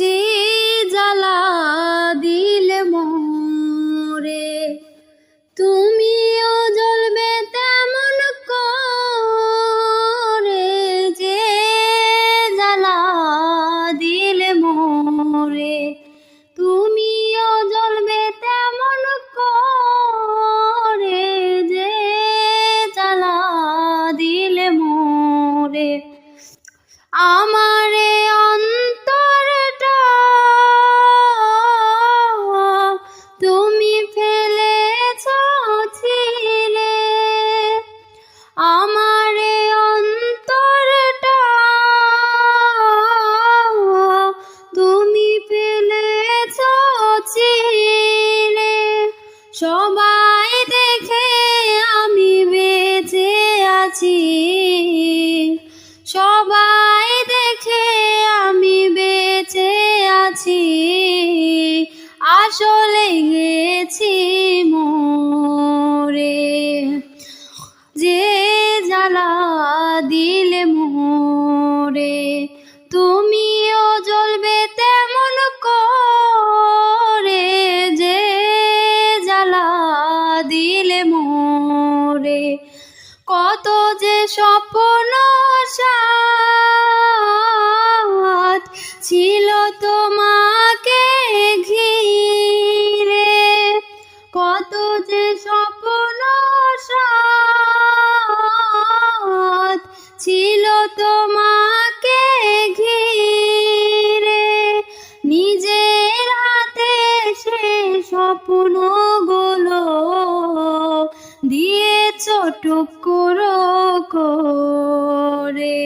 যে জ্বালা দিলে মোরে, তুমিও জ্বলবে তেমন করে। যে জ্বালা দিলে মোরে, তুমিও জ্বলবে তেমন করে। যে জ্বালা দিলে মোরে, আমারে সবাই দেখে আমি বেঁচে আছি। সবাই দেখে আমি বেঁচে আছি। আসলে গেছি মোরে। যে জ্বালা কত যে স্বপ্ন ছিল তোমাকে ঘিরে। কত যে স্বপ্ন ছিল তোমাকে ঘিরে। নিজের হাতে সে স্বপ্নগুলো টুকরো করে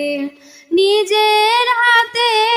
নিজের হাতে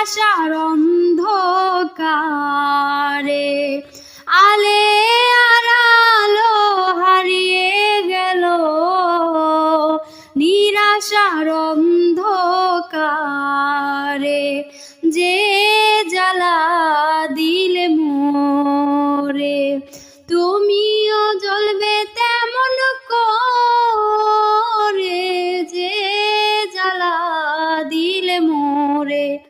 নিরাশার